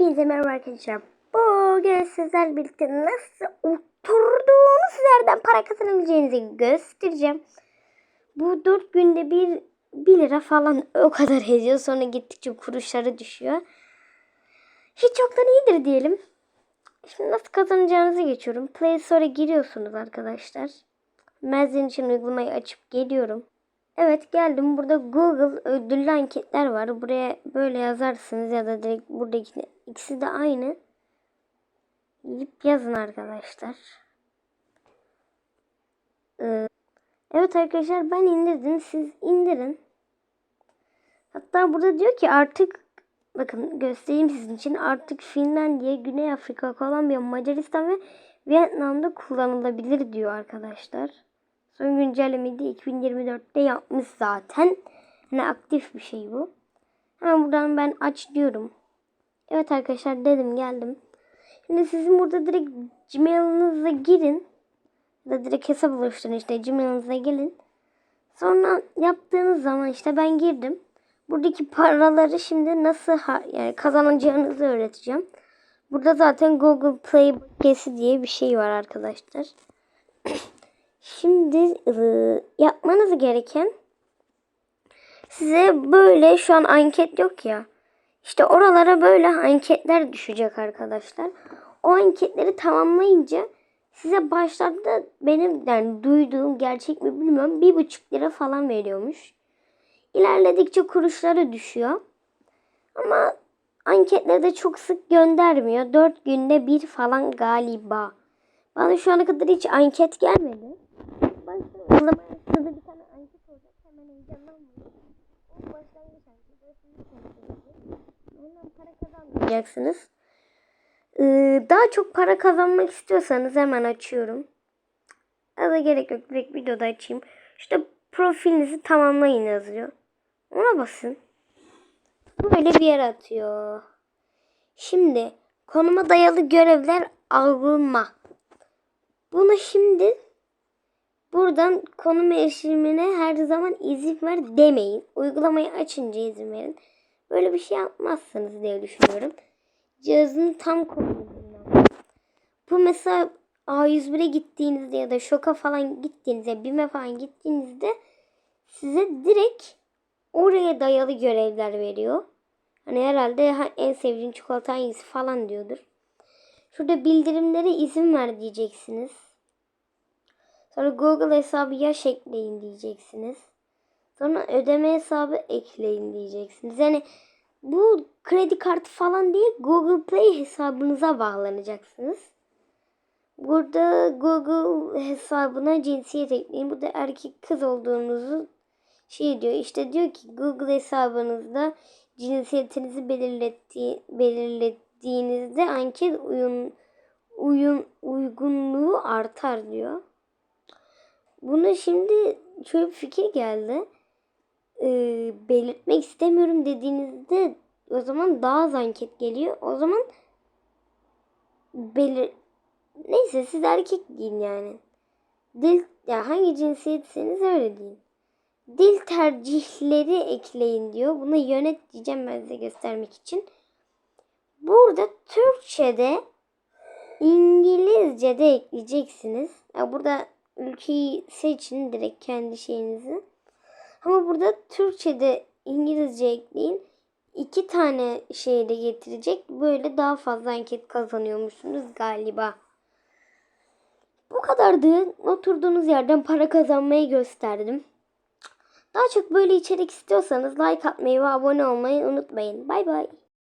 Hepinize merhaba arkadaşlar. Bugün sizlerle birlikte nasıl oturduğunuz yerden para kazanabileceğinizi göstereceğim. Bu 4 günde bir 1 lira falan o kadar ediyor. Sonra gittikçe kuruşları düşüyor. Hiç yoktan iyidir diyelim. Şimdi nasıl kazanacağınızı geçiyorum. Play Store'a giriyorsunuz arkadaşlar. Ben sizin için uygulamayı açıp geliyorum. Evet geldim. Burada Google ödüllü anketler var. Buraya böyle yazarsınız ya da direkt buradaki ikisi de aynı. Gidip yazın arkadaşlar. Ee, evet arkadaşlar ben indirdim. Siz indirin. Hatta burada diyor ki artık bakın göstereyim sizin için artık Finlandiya, Güney Afrika, Kolombiya, Macaristan ve Vietnam'da kullanılabilir diyor arkadaşlar. Son güncellemeyi de 2024'te yapmış zaten. Yani aktif bir şey bu. Hemen buradan ben aç diyorum. Evet arkadaşlar dedim geldim. Şimdi sizin burada direkt Gmail'ınıza girin. Da direkt hesap oluşturun işte Gmail'ınıza gelin. Sonra yaptığınız zaman işte ben girdim. Buradaki paraları şimdi nasıl yani kazanacağınızı öğreteceğim. Burada zaten Google Play Bakiyesi diye bir şey var arkadaşlar. Şimdi ıı, yapmanız gereken size böyle şu an anket yok ya. İşte oralara böyle anketler düşecek arkadaşlar. O anketleri tamamlayınca size başlarda benim yani duyduğum gerçek mi bilmiyorum bir buçuk lira falan veriyormuş. İlerledikçe kuruşları düşüyor. Ama anketleri de çok sık göndermiyor. Dört günde bir falan galiba. Bana şu ana kadar hiç anket gelmedi. Başlayalım. Şurada bir tane anket olacak. Hemen heyecanlanmayın. O başlangıç anketi. Ondan para kazanmayacaksınız. Ee, daha çok para kazanmak istiyorsanız hemen açıyorum. Ya da gerek yok. Direkt videoda açayım. İşte profilinizi tamamlayın yazıyor. Ona basın. Böyle bir yere atıyor. Şimdi konuma dayalı görevler alınma. Bunu şimdi buradan konum erişimine her zaman izin ver demeyin. Uygulamayı açınca izin verin. Böyle bir şey yapmazsınız diye düşünüyorum. Cihazın tam konumundan. Bu mesela A101'e gittiğinizde ya da Şoka falan gittiğinizde, BİM'e falan gittiğinizde size direkt oraya dayalı görevler veriyor. Hani herhalde en sevdiğin çikolata hangisi falan diyordur. Şurada bildirimlere izin ver diyeceksiniz. Sonra Google hesabı yaş ekleyin diyeceksiniz. Sonra ödeme hesabı ekleyin diyeceksiniz. Yani bu kredi kartı falan değil Google Play hesabınıza bağlanacaksınız. Burada Google hesabına cinsiyet ekleyin. Burada erkek kız olduğunuzu şey diyor. İşte diyor ki Google hesabınızda cinsiyetinizi belirlettiği, belirlettiğinizde anket uyum, uyum, uygunluğu artar diyor. Bunu şimdi şöyle bir fikir geldi. Ee, belirtmek istemiyorum dediğinizde o zaman daha az anket geliyor. O zaman belir neyse siz erkek deyin yani. Dil ya hangi cinsiyetseniz öyle deyin. Dil tercihleri ekleyin diyor. Bunu yönet ben size göstermek için. Burada Türkçe'de İngilizce'de ekleyeceksiniz. Ya burada ülkeyi seçin direkt kendi şeyinizi. Ama burada Türkçe'de İngilizce ekleyin. İki tane şey de getirecek. Böyle daha fazla anket kazanıyormuşsunuz galiba. Bu kadardı. Oturduğunuz yerden para kazanmayı gösterdim. Daha çok böyle içerik istiyorsanız like atmayı ve abone olmayı unutmayın. Bay bay.